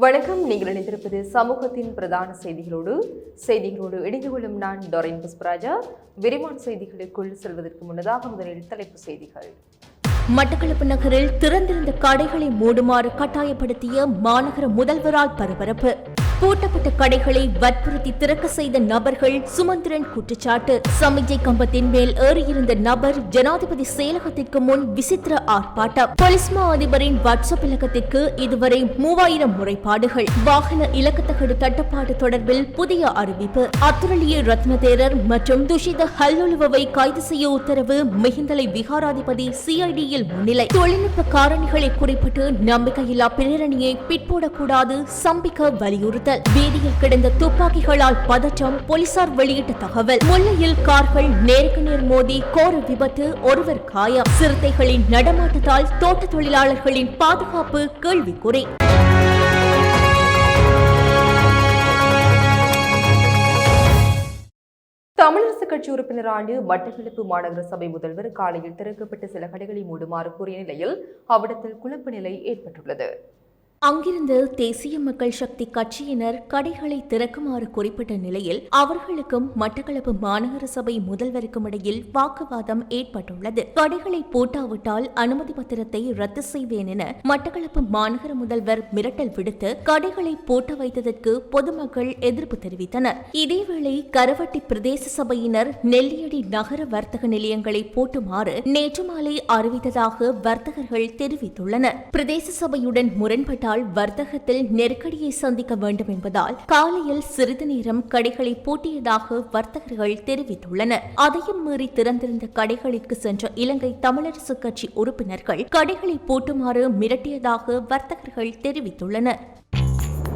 வணக்கம். நீங்கள் இணைந்திருப்பது சமூகத்தின் பிரதான செய்திகளோடு செய்திகளோடு இணைந்து கொள்ளும் நான் டொரின் புஷ்பராஜா. விரிவான செய்திகளுக்குள் செல்வதற்கு முன்னதாக முதலில் தலைப்பு செய்திகள். மட்டக்களப்பு நகரில் திறந்திருந்த கடைகளை மூடுமாறு கட்டாயப்படுத்திய மாநகர முதல்வரால் பரபரப்பு. பூட்டப்பட்ட கடைகளை வற்புறுத்தி திறக்க செய்த நபர்கள் சுமந்திரன் குற்றச்சாட்டு. சமிஜை கம்பத்தின் மேல் ஏறியிருந்த நபர் ஜனாதிபதி செயலகத்திற்கு முன் விசித்திர ஆர்ப்பாட்டம். பொலிஸ்மா அதிபரின் வாட்ஸ்அப் இலக்கத்திற்கு இதுவரை மூவாயிரம் முறைப்பாடுகள். வாகன இலக்கத்தகடு தட்டுப்பாடு தொடர்பில் புதிய அறிவிப்பு. அத்துரலிய ரத்னதேரர் மற்றும் துஷித ஹல்லுலுவை கைது செய்ய உத்தரவு மிகுந்தலை விகாராதிபதி சிஐடியில் முன்னிலை. தொழில்நுட்ப காரணிகளை குறிப்பிட்டு நம்பிக்கையில்லா பிரேரணியை பிற்போடக்கூடாது சம்பிக்க வலியுறுத்தல். வீதியில் கிடந்த துப்பாக்கிகளால் பதற்றம் போலீசார் வெளியிட்ட தகவல். முல்லையில் கார்கள் நேருக்கு நேர் மோதி கோர விபத்து ஒருவர் காயம். சிறுத்தைகளின் நடமாட்டத்தால் தோட்ட தொழிலாளர்களின் பாதுகாப்பு கேள்விக்குறி. தமிழரசு கட்சி உறுப்பினரான மட்டக்களப்பு மாநகர சபை முதல்வர் காலையில் திறக்கப்பட்ட சில கடைகளை மூடுமாறு கூறிய நிலையில் அவ்விடத்தில் குழப்ப நிலை ஏற்பட்டுள்ளது. அங்கிருந்து தேசிய மக்கள் சக்தி கட்சியினர் கடைகளை திறக்குமாறு குறிப்பிட்ட நிலையில் அவர்களுக்கும் மட்டக்களப்பு மாநகர சபை முதல்வருக்கும் இடையில் வாக்குவாதம் ஏற்பட்டுள்ளது. கடைகளை பூட்டாவிட்டால் அனுமதி பத்திரத்தை ரத்து செய்வேன் என மட்டக்களப்பு மாநகர முதல்வர் மிரட்டல் விடுத்து கடைகளை பூட்ட வைத்ததற்கு பொதுமக்கள் எதிர்ப்பு தெரிவித்தனர். இதேவேளை கரவட்டி பிரதேச சபையினர் நெல்லியடி நகர வர்த்தக நிலையங்களை பூட்டுமாறு நேற்று மாலை அறிவித்ததாக வர்த்தகர்கள் தெரிவித்துள்ளனர். பிரதேச சபையுடன் முரண்பட்டால் வர்த்தகத்தில் நெருக்கடியை சந்திக்க வேண்டும் என்பதால் காலையில் சிறிது நேரம் கடைகளை பூட்டியதாக வர்த்தகர்கள் தெரிவித்துள்ளனர். அதையும் மீறி திறந்திருந்த கடைகளுக்கு சென்ற இலங்கை தமிழரசு கட்சி உறுப்பினர்கள் கடைகளை பூட்டுமாறு மிரட்டியதாக வர்த்தகர்கள் தெரிவித்துள்ளனர்.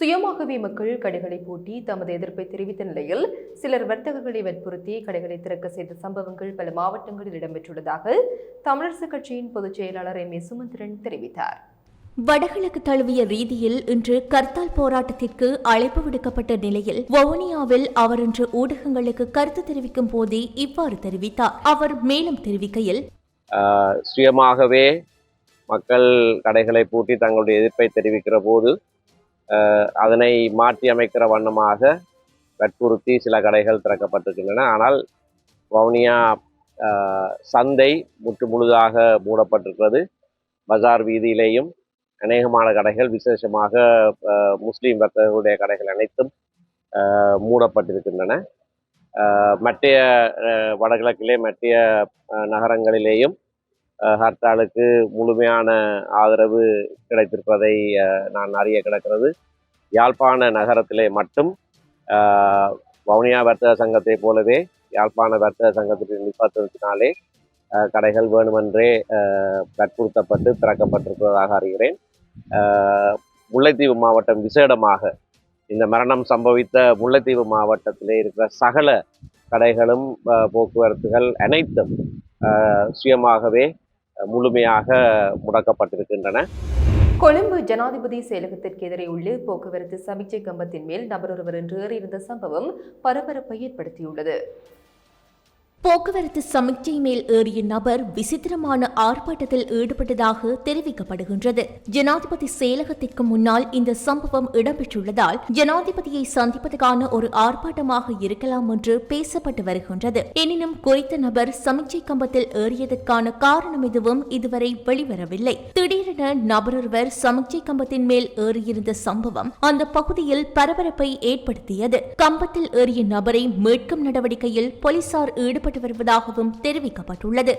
சுயமாகவே மக்கள் கடைகளை பூட்டி தமது எதிர்ப்பை தெரிவித்த நிலையில் சிலர் வர்த்தகர்களை வற்புறுத்தி கடைகளை திறக்க செய்த சம்பவங்கள் பல மாவட்டங்களில் இடம்பெற்றுள்ளதாக தமிழரசு கட்சியின் பொதுச் செயலாளர் எம் ஏ சுமந்திரன் தெரிவித்தார். வடகிழக்கு தழுவிய ரீதியில் இன்று கர்த்தால் போராட்டத்திற்கு அழைப்பு விடுக்கப்பட்ட நிலையில் வவுனியாவில் அவர் இன்று ஊடகங்களுக்கு கருத்து தெரிவிக்கும் போதே இவ்வாறு தெரிவித்தார். அவர் மேலும் தெரிவிக்கையில் ஆஹ் சுயமாகவே மக்கள் கடைகளை பூட்டி தங்களுடைய எதிர்ப்பை தெரிவிக்கிற போது அதனை மாற்றி அமைக்கிற வண்ணமாக வற்புறுத்தி சில கடைகள் திறக்கப்பட்டிருக்கின்றன. ஆனால் வவுனியா சந்தை முற்று முழுதாக மூடப்பட்டிருக்கிறது. பஜார் வீதியிலேயும் அநேகமான கடைகள் விசேஷமாக முஸ்லீம் வர்த்தகர்களுடைய கடைகள் அனைத்தும் மூடப்பட்டிருக்கின்றன. மற்ற வடகிழக்கிலே மற்ற நகரங்களிலேயும் ஹர்த்தாலுக்கு முழுமையான ஆதரவு கிடைத்திருப்பதை நான் அறிய கிடக்கிறது. யாழ்ப்பாண நகரத்திலே மட்டும் வவுனியா வர்த்தக சங்கத்தை போலவே யாழ்ப்பாண வர்த்தக சங்கத்தின் நிர்வாகத்தினாலே கடைகள் வேணுமென்றே கற்புறுத்தப்பட்டு வற்புறுத்தப்பட்டு திறக்கப்பட்டிருப்பதாக அறிகிறேன். முல்லைத்தீவு மாவட்டம் விசேடமாக இந்த மரணம் சம்பவித்த முல்லைத்தீவு மாவட்டத்திலே இருக்கிற சகல கடைகளும் போக்குவரத்துகள் அனைத்தும் சுயமாகவே முழுமையாக முடக்கப்பட்டிருக்கின்றன. கொழும்பு ஜனாதிபதி செயலகத்திற்கு எதிரே உள்ள போக்குவரத்து சமிச்சை கம்பத்தின் மேல் நபர் ஒருவர் என்று ஏறியிருந்த சம்பவம் பரபரப்பை ஏற்படுத்தியுள்ளது. போக்குவரத்து சமிக்ஞை மேல் ஏறிய நபர் விசித்திரமான ஆர்ப்பாட்டத்தில் ஈடுபட்டதாக தெரிவிக்கப்படுகின்றது. ஜனாதிபதி செயலகத்திற்கு முன்னால் இந்த சம்பவம் இடம்பெற்றுள்ளதால் ஜனாதிபதியை சந்திப்பதற்கான ஒரு ஆர்ப்பாட்டமாக இருக்கலாம் என்று பேசப்பட்டு வருகின்றது. எனினும் குறித்த நபர் சமிக்ஞை கம்பத்தில் ஏறியதற்கான காரணம் எதுவும் இதுவரை வெளிவரவில்லை. திடீரென நபரொருவர் சமிக்ஞை கம்பத்தின் மேல் ஏறியிருந்த சம்பவம் அந்த பகுதியில் பரபரப்பை ஏற்படுத்தியது. கம்பத்தில் ஏறிய நபரை மீட்கும் நடவடிக்கையில் போலீசார் ஈடுபட்டு வருவதாகவும் தெரிவிக்கப்பட்டுள்ளது.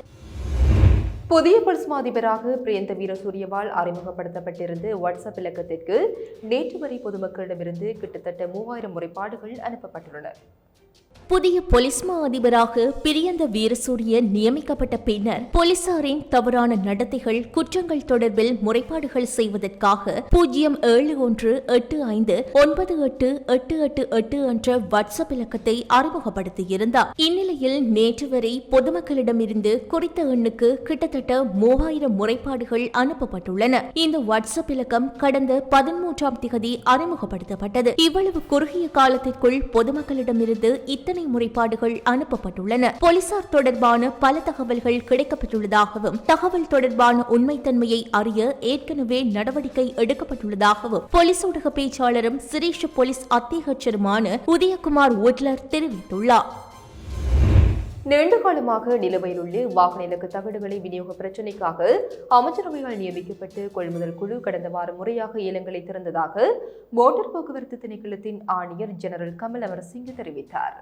புதிய போலீஸ் அதிபராக பிரியந்த வீரசூரியவால் அறிமுகப்படுத்தப்பட்டிருந்து வாட்ஸ்அப் இலக்கத்திற்கு நேற்று வரை பொதுமக்களிடமிருந்து கிட்டத்தட்ட மூவாயிரம் முறைப்பாடுகள் அனுப்பப்பட்டுள்ளன. புதிய போலீஸ் மா அதிபராக பிரியந்த வீரசூரிய நியமிக்கப்பட்ட பின்னர் போலீசாரின் தவறான நடத்தைகள் குற்றங்கள் தொடர்பில் முறைப்பாடுகள் செய்வதற்காக பூஜ்ஜியம் ஏழு ஒன்று எட்டு ஐந்து ஒன்பது எட்டு எட்டு எட்டு எட்டு என்ற வாட்ஸ்அப் இலக்கத்தை அறிமுகப்படுத்தியிருந்தார். இந்நிலையில் நேற்று வரை பொதுமக்களிடமிருந்து குறித்த எண்ணுக்கு கிட்டத்தட்ட மூவாயிரம் முறைப்பாடுகள் அனுப்பப்பட்டுள்ளன. இந்த வாட்ஸ்அப் இலக்கம் கடந்த பதிமூன்றாம் திகதி அறிமுகப்படுத்தப்பட்டது. இவ்வளவு குறுகிய காலத்திற்குள் பொதுமக்களிடமிருந்து இத்தனை முறைப்பாடுகள் அனுப்பப்பட்டுள்ளன. போலீசார் தொடர்பான பல தகவல்கள் கிடைக்கப்பட்டுள்ளதாகவும் தகவல் தொடர்பான உண்மைத்தன்மையை அறிய ஏற்கனவே நடவடிக்கை எடுக்கப்பட்டுள்ளதாகவும் போலீஸ் ஊடக பேச்சாளரும் சிரேஷ்ட போலீஸ் அத்தியட்சருமான உதயகுமார் ஓட்லர் தெரிவித்துள்ளார். நீண்டகாலமாக நிலுவையில் உள்ள வாகன இலக்கு தகடுகளை விநியோக பிரச்சினைக்காக அமைச்சரவையால் நியமிக்கப்பட்டு கொள்முதல் குழு கடந்த வாரம் முறையாக ஏலங்களை திறந்ததாக மோட்டார் போக்குவரத்து திணைக்களத்தின் ஆணையர் ஜெனரல் கமல் அமர்சிங் தெரிவித்தார்.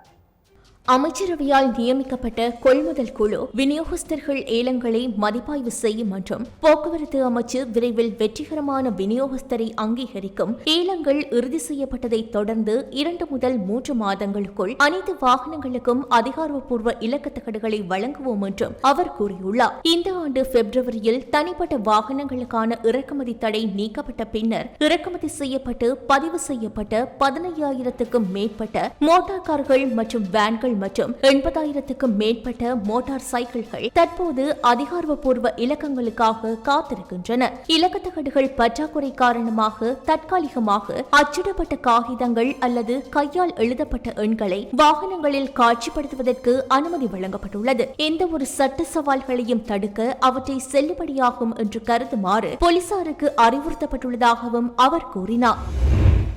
அமைச்சரவையால் நியமிக்கப்பட்ட கொள்முதல் குழு விநியோகஸ்தர்கள் ஏலங்களை மதிப்பாய்வு செய்யும் மற்றும் போக்குவரத்து அமைச்சு விரைவில் வெற்றிகரமான விநியோகஸ்தரை அங்கீகரிக்கும் ஏலங்கள் இறுதி செய்யப்பட்டதை தொடர்ந்து இரண்டு முதல் மூன்று மாதங்களுக்குள் அனைத்து வாகனங்களுக்கும் அதிகாரப்பூர்வ இலக்கத்தகடுகளை வழங்குவோம் என்றும் அவர் கூறியுள்ளார். இந்த ஆண்டு பிப்ரவரியில் தனிப்பட்ட வாகனங்களுக்கான இறக்குமதி தடை நீக்கப்பட்ட பின்னர் இறக்குமதி செய்யப்பட்டு பதிவு செய்யப்பட்ட பதினையாயிரத்துக்கும் மேற்பட்ட மோட்டார் கார்கள் மற்றும் வேன்கள் மற்றும் எண்பதாயிரத்துக்கும் மேற்பட்ட மோட்டார் சைக்கிள்கள் தற்போது அதிகாரப்பூர்வ இலக்கங்களுக்காக காத்திருக்கின்றன. இலக்கத்தகடுகள் பற்றாக்குறை காரணமாக தற்காலிகமாக அச்சிடப்பட்ட காகிதங்கள் அல்லது கையால் எழுதப்பட்ட எண்களை வாகனங்களில் காட்சிப்படுத்துவதற்கு அனுமதி வழங்கப்பட்டுள்ளது. எந்த ஒரு சட்ட சவால்களையும் தடுக்க அவற்றை செல்லுபடியாகும் என்று கருதுமாறு போலீசாருக்கு அறிவுறுத்தப்பட்டுள்ளதாகவும் அவர் கூறினார்.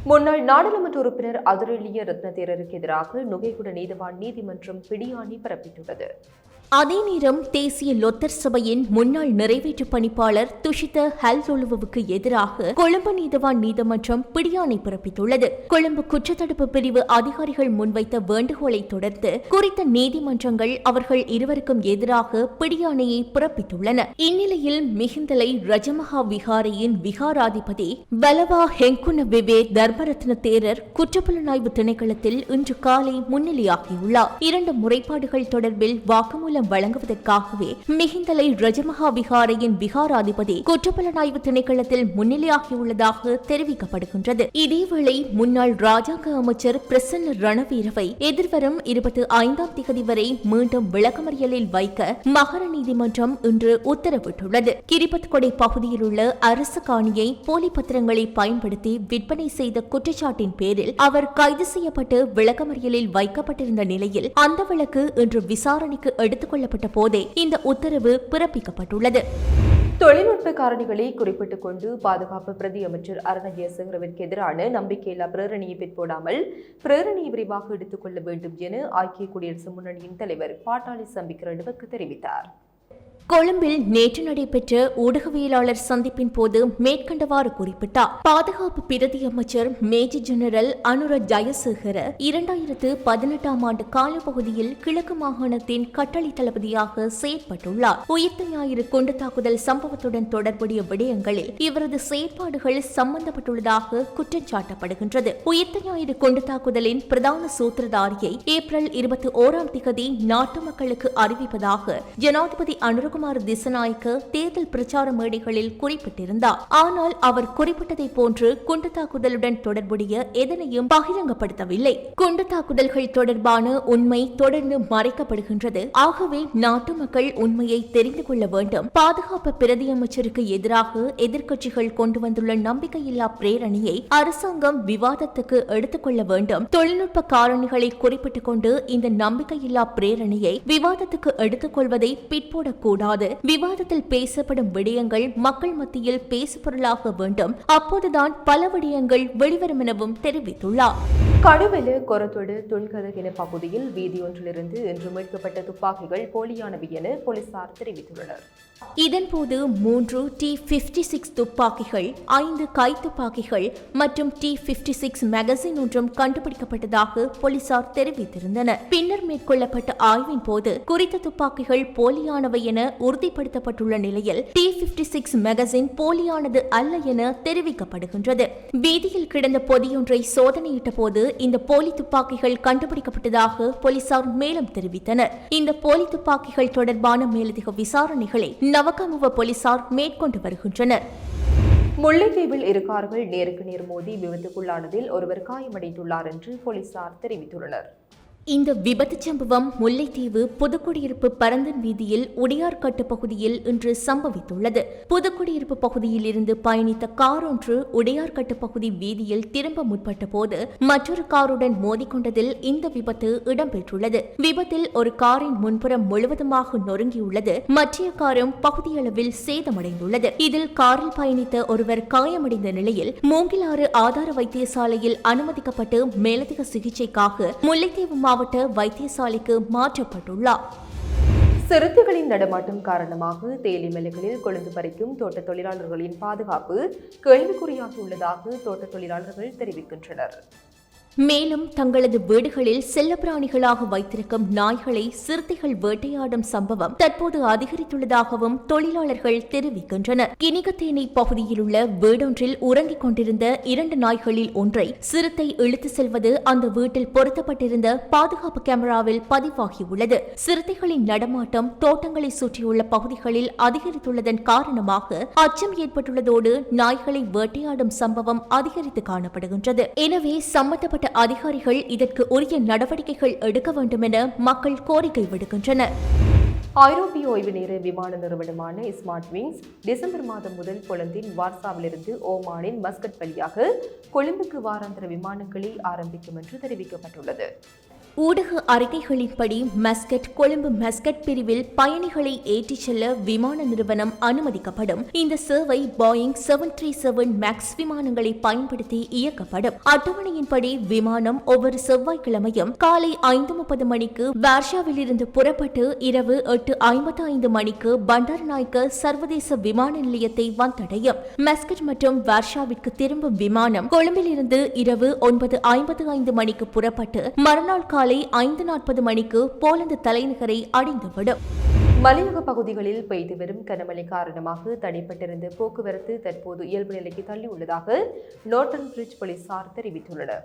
முன்னாள் நாடாளுமன்ற உறுப்பினர் அதிரலிய ரத்னதேரருக்கு எதிராக நுகைகுட நீதவான் நீதிமன்றம் பிடியாணி பிறப்பித்துள்ளது. அதே நேரம் தேசிய லொத்தர் சபையின் முன்னாள் நிறைவேற்று பணிப்பாளர் துஷித ஹல்தொலுவுக்கு எதிராக கொழும்பு நீதவான் நீதிமன்றம் பிடியாணை பிறப்பித்துள்ளது. கொழும்பு குற்றத்தடுப்பு பிரிவு அதிகாரிகள் முன்வைத்த வேண்டுகோளை தொடர்ந்து குறித்த நீதிமன்றங்கள் அவர்கள் இருவருக்கும் எதிராக பிடியாணையை பிறப்பித்துள்ளன. இந்நிலையில் மிகுந்தலை ரஜமகா விகாரையின் விகாராதிபதி பலவா ஹெங்குன விவே தர்மரத்ன தேரர் குற்றப்புலனாய்வு திணைக்களத்தில் இன்று காலை முன்னிலையாகியுள்ளார். இரண்டு முறைப்பாடுகள் தொடர்பில் வாக்குமூலம் வழங்குவதற்காகவே மிகிந்தலை ரஜமகா விகாரையின் விகாராதிபதி குற்றப்புலனாய்வு திணைக்களத்தில் முன்னிலையாகியுள்ளதாக தெரிவிக்கப்படுகின்றது. இதேவேளை முன்னாள் ராஜாங்க அமைச்சர் பிரசன்ன ரணவீரவை எதிர்வரும் இருபத்தி ஐந்தாம் திகதி வரை மீண்டும் விளக்கமறியலில் வைக்க மகர நீதிமன்றம் இன்று உத்தரவிட்டுள்ளது. கிரிபத்கொடை பகுதியில் உள்ள அரசு காணியை போலி பத்திரங்களை பயன்படுத்தி விற்பனை செய்த குற்றச்சாட்டின் பேரில் அவர் கைது செய்யப்பட்டு விளக்கமறியலில் வைக்கப்பட்டிருந்த நிலையில் அந்த வழக்கு இன்று விசாரணைக்கு எடுத்துக் கொள்ளப்பட்ட போதே இந்த உத்தரவு பிறப்பிக்கப்பட்டுள்ளது. தொழில்நுட்ப காரணிகளை குறிப்பிட்டுக் கொண்டு பாதுகாப்பு பிரதி அமைச்சர் அருண எதிரான நம்பிக்கையில்லா பிரேரணியை பிற்போடாமல் பிரேரணியை விரிவாக எடுத்துக் கொள்ள வேண்டும் என ஐக்கிய குடியரசு முன்னணியின் தலைவர் பாட்டாளி சம்பிக்கிறனுவுக்கு தெரிவித்தார். கொழும்பில் நேற்று நடைபெற்ற ஊடகவியலாளர் சந்திப்பின் போது மேற்கண்டவாறு குறிப்பிட்டார். பாதுகாப்பு பிரதி அமைச்சர் மேஜர் ஜெனரல் அனுர ஜயசேகர இரண்டாயிரத்து பதினெட்டாம் ஆண்டு காலப்பகுதியில் கிழக்கு மாகாணத்தின் கட்டளை தளபதியாக செயற்பட்டுள்ளார். உயிர்த்த ஞாயிறு குண்டு தாக்குதல் சம்பவத்துடன் தொடர்புடைய விடயங்களில் இவரது செயற்பாடுகள் சம்பந்தப்பட்டுள்ளதாக குற்றம் சாட்டப்படுகின்றது உயிர்த்த ஞாயிறு குண்டு தாக்குதலின் பிரதான சூத்திரதாரியை ஏப்ரல் இருபத்தி ஓராம் திகதி நாட்டு மக்களுக்கு அறிவிப்பதாக ஜனாதிபதி அனுரகுமார் திசநாயக்க தேர்தல் பிரச்சார மேடைகளில் குறிப்பிட்டிருந்தார். ஆனால் அவர் குறிப்பிட்டதை போன்று குண்டு தாக்குதலுடன் தொடர்புடைய எதனையும் பகிரங்கப்படுத்தவில்லை. குண்டு தாக்குதல்கள் தொடர்பான உண்மை தொடர்ந்து மறைக்கப்படுகின்றது. ஆகவே நாட்டு மக்கள் உண்மையை தெரிந்து கொள்ள வேண்டும். பாதுகாப்பு பிரதி அமைச்சருக்கு எதிராக எதிர்க்கட்சிகள் கொண்டு வந்துள்ள நம்பிக்கையில்லா பிரேரணியை அரசாங்கம் விவாதத்துக்கு எடுத்துக்கொள்ள வேண்டும். தொழில்நுட்ப காரணிகளை குறிப்பிட்டுக் கொண்டு இந்த நம்பிக்கையில்லா பிரேரணியை விவாதத்துக்கு எடுத்துக்கொள்வதை பிற்போடக்கூடும் பிற்போடக்கூடாது விவாதத்தில் பேசப்படும் விடயங்கள் மக்கள் மத்தியில் பேசுபொருளாக வேண்டும். அப்போதுதான் பல விடயங்கள் வெளிவரும் எனவும் தெரிவித்துள்ளார். கடுவெல கொரத்தொடு துன்கதகின பகுதியில் வீதியொன்றிலிருந்து இன்று மீட்கப்பட்ட துப்பாக்கிகள் போலியானவை என போலீசார் தெரிவித்துள்ளனர். இதன்போது மூன்று டி பிப்டி சிக்ஸ் துப்பாக்கிகள் ஐந்து கைத்துப்பாக்கிகள் மற்றும் டி பிப்டி சிக்ஸ் மேகசின் ஒன்றும் கண்டுபிடிக்கப்பட்டதாக போலீசார் தெரிவித்திருந்தனர். பின்னர் மேற்கொள்ளப்பட்ட ஆய்வின் போது குறித்த துப்பாக்கிகள் போலியானவை என உறுதிப்படுத்தப்பட்டுள்ள நிலையில் டி பிப்டி சிக்ஸ் மெகசின் போலியானது அல்ல என தெரிவிக்கப்படுகின்றது. வீதியில் கிடந்த பொதியொன்றை சோதனையிட்ட போது இந்த போலி துப்பாக்கிகள் கண்டுபிடிக்கப்பட்டதாக போலீசார் மேலும் தெரிவித்தனர். இந்த போலி துப்பாக்கிகள் தொடர்பான மேலதிக விசாரணைகளை நவகமுவ போலீசார் மேற்கொண்டு வருகின்றனர். முல்லைத்தீவில் இரு கார்கள் நேருக்கு நேர் மோதி விபத்துக்குள்ளானதில் ஒருவர் காயமடைந்துள்ளார் என்று போலீசார் தெரிவித்துள்ளனர். இந்த விபத்து சம்பவம் முல்லைத்தீவு புதுக்குடியிருப்பு பரந்தன் வீதியில் உடையார்கட்டு பகுதியில் இன்று சம்பவித்துள்ளது. புதுக்குடியிருப்பு பகுதியில் இருந்து பயணித்த கார் ஒன்று உடையார்கட்டு பகுதி வீதியில் திரும்ப முற்பட்ட போது மற்றொரு காருடன் மோதிக்கொண்டதில் இந்த விபத்து இடம்பெற்றுள்ளது. விபத்தில் ஒரு காரின் முன்புறம் முழுவதுமாக நொறுங்கியுள்ளது. மற்றைய காரும் பகுதியளவில் சேதமடைந்துள்ளது. இதில் காரில் பயணித்த ஒருவர் காயமடைந்த நிலையில் மூங்கிலாறு ஆதார வைத்தியசாலையில் அனுமதிக்கப்பட்டு மேலதிக சிகிச்சைக்காக முல்லைத்தீவு மாவட்ட வைத்தியசாலைக்கு மாற்றப்பட்டுள்ளார். சிறுத்தைகளின் நடமாட்டம் காரணமாக தேயிலை மலைகளில் கொழுந்து பறிக்கும் தோட்ட தொழிலாளர்களின் பாதுகாப்பு கேள்விக்குறியாகியுள்ளதாக தோட்ட தொழிலாளர்கள் தெரிவிக்கின்றனர். மேலும் தங்களது வீடுகளில் செல்லப்பிராணிகளாக வைத்திருக்கும் நாய்களை சிறுத்தைகள் வேட்டையாடும் சம்பவம் தற்போது அதிகரித்துள்ளதாகவும் தொழிலாளர்கள் தெரிவிக்கின்றனர். கினிகத்தேனை பகுதியில் உள்ள வீடொன்றில் உறங்கிக் கொண்டிருந்த இரண்டு நாய்களில் ஒன்றை சிறுத்தை இழுத்து செல்வது அந்த வீட்டில் பொருத்தப்பட்டிருந்த பாதுகாப்பு கேமராவில் பதிவாகியுள்ளது. சிறுத்தைகளின் நடமாட்டம் தோட்டங்களை சுற்றியுள்ள பகுதிகளில் அதிகரித்துள்ளதன் காரணமாக அச்சம் ஏற்பட்டுள்ளதோடு நாய்களை வேட்டையாடும் சம்பவம் அதிகரித்து காணப்படுகின்றது. எனவே சம்பந்தப்பட்ட அதிகாரிகள் இதற்கு உரிய நடவடிக்கைகள் எடுக்க வேண்டும் என மக்கள் கோரிக்கை விடுக்கின்றனர். ஐரோப்பிய ஓய்வு நேர விமான நிறுவனமான ஸ்மார்ட் விங்ஸ் டிசம்பர் மாதம் முதல் கொழும்பின் வார்சாவிலிருந்து ஓமானின் மஸ்கட் வழியாக கொழும்புக்கு வாராந்திர விமானங்களை ஆரம்பிக்கும் என்று தெரிவிக்கப்பட்டுள்ளது. ஊடக அறிக்கைகளின்படி மஸ்கட் கொழும்பு மஸ்கட் பிரிவில் பயணிகளை ஏற்றிச் செல்ல விமான நிறுவனம் அனுமதிக்கப்படும். இந்த சேவை Boeing seven three seven max விமானங்களை பயன்படுத்தி இயக்கப்படும். அட்டவணையின்படி விமானம் ஒவ்வொரு செவ்வாய்க்கிழமையும் காலை ஐந்து முப்பது மணிக்கு வார்ஷாவில் இருந்து புறப்பட்டு இரவு எட்டு ஐம்பத்தி ஐந்து மணிக்கு பண்டார்நாயக்க சர்வதேச விமான நிலையத்தை வந்தடையும். மஸ்கட் மற்றும் வார்ஷாவிற்கு திரும்பும் விமானம் கொழும்பிலிருந்து இரவு ஒன்பது ஐம்பத்தி ஐந்து மணிக்கு புறப்பட்டு மறுநாள் காலை ஐந்து நாற்பது மணிக்கு போலந்து தலைநகரை அடைந்துவிடும். மலையக பகுதிகளில் பெய்து வரும் கனமழை காரணமாக தடைப்பட்டிருந்த போக்குவரத்து தற்போது இயல்பு நிலைக்கு தள்ளியுள்ளதாக நோர்டன் பிரிட்ஜ் போலீசார் தெரிவித்துள்ளனர்.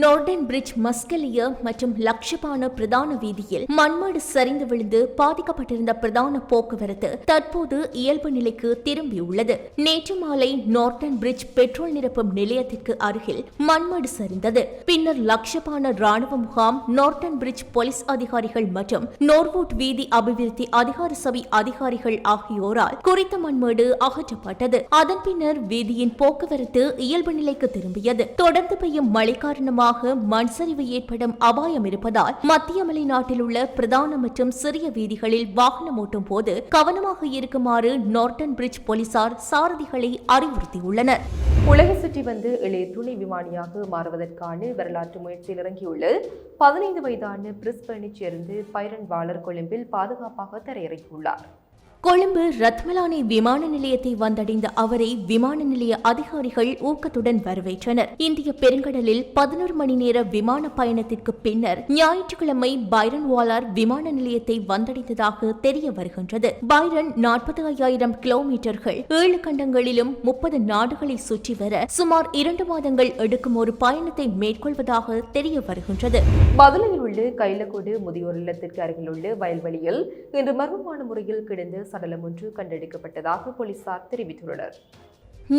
நோர்டன் பிரிட்ஜ் மஸ்கலிய மற்றும் லக்ஷபான பிரதான வீதியில் மண்மாடு சரிந்து விழுந்து பாதிக்கப்பட்டிருந்த பிரதான போக்குவரத்து தற்போது இயல்பு நிலைக்கு திரும்பியுள்ளது நேற்று மாலை நோர்டன் பிரிட்ஜ் பெட்ரோல் நிரப்பும் நிலையத்திற்கு அருகில் மண்மாடு சரிந்தது. பின்னர் லக்ஷபான ராணுவ முகாம் நோர்டன் பிரிட்ஜ் போலீஸ் அதிகாரிகள் மற்றும் நோர்வூட் வீதி அபிவிருத்தி அதிகார சபை அதிகாரிகள் ஆகியோரால் குறித்த மண்மேடு அகற்றப்பட்டது. அதன் பின்னர் வீதியின் போக்குவரத்து இயல்பு நிலைக்கு திரும்பியது. தொடர்ந்து பெய்யும் மழை காரணமாக மண் சரிவு ஏற்படும் அபாயம் இருப்பதால் மத்திய மலைநாட்டில் உள்ள பிரதான மற்றும் சிறிய வீதிகளில் வாகனம் ஓட்டும் போது கவனமாக இருக்குமாறு நார்டன் பிரிட்ஜ் போலீசார் சாரதிகளை அறிவுறுத்தியுள்ளனர். உலக சுற்றி வந்து இளைய துணை விமானியாக மாறுவதற்கான வரலாற்று முயற்சியில் இறங்கியுள்ள பதினைந்து வயதான பிரிஸ்பனைச் சேர்ந்து பைரன் வாளர் கொழும்பில் பாதுகாப்பாக தரையிறக்கியுள்ளார் கொழும்பு ரத்மலானி விமான நிலையத்தை வந்தடைந்த அவரை விமான நிலைய அதிகாரிகள் ஊக்கத்துடன் வரவேற்றனர். இந்திய பெருங்கடலில் பதினோரு மணி நேர விமான பயணத்திற்கு பின்னர் ஞாயிற்றுக்கிழமை பைரன் வாலார் விமான நிலையத்தை வந்தடைந்ததாக தெரிய வருகின்றது. பைரன் நாற்பது ஐயாயிரம் கிலோமீட்டர்கள் ஏழு கண்டங்களிலும் முப்பது நாடுகளை சுற்றி வர சுமார் இரண்டு மாதங்கள் எடுக்கும் ஒரு பயணத்தை மேற்கொள்வதாக தெரிய வருகின்றது. பதிலில் உள்ள கைலக்கோடு முதியோர் இல்லத்திற்கு அருகில் உள்ள வயல்வெளியில். இன்று மர்மமான முறையில் கிடந்த சடலம் ஒன்று கண்டெடுக்கப்பட்டதாக போலீசார் தெரிவித்துள்ளனர்.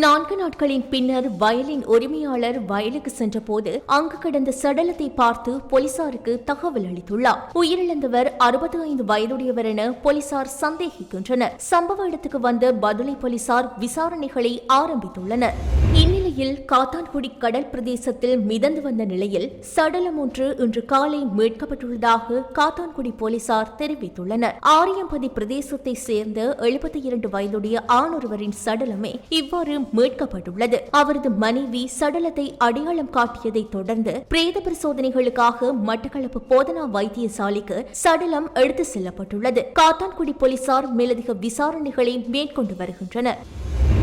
நான்கு நாட்களின் பின்னர் வயலின் உரிமையாளர் வயலுக்கு சென்றபோது அங்கு கிடந்த சடலத்தை பார்த்து போலீசாருக்கு தகவல் அளித்துள்ளார். உயிரிழந்தவர் அறுபத்தி ஐந்து வயதுடையவர் என போலீசார் சந்தேகிக்கின்றனர். சம்பவ இடத்துக்கு வந்த பதுளை போலீசார் விசாரணைகளை ஆரம்பித்துள்ளனர். இந்நிலையில் காத்தான்குடி கடல் பிரதேசத்தில் மிதந்து வந்த நிலையில் சடலம் ஒன்று இன்று காலை மீட்கப்பட்டுள்ளதாக காத்தான்குடி போலீசார் தெரிவித்துள்ளனர். ஆரியம்பதி பிரதேசத்தை சேர்ந்த எழுபத்தி இரண்டு வயதுடைய ஆணொருவரின் சடலமே இவ்வாறு மீட்கப்பட்டுள்ளது. அவரது மனைவி சடலத்தை அடையாளம் காட்டியதை தொடர்ந்து பிரேத பரிசோதனைகளுக்காக மட்டக்களப்பு போதனா வைத்தியசாலைக்கு சடலம் எடுத்து செல்லப்பட்டுள்ளது. காத்தான்குடி போலீசார் மேலதிக விசாரணைகளை மேற்கொண்டு வருகின்றனர்.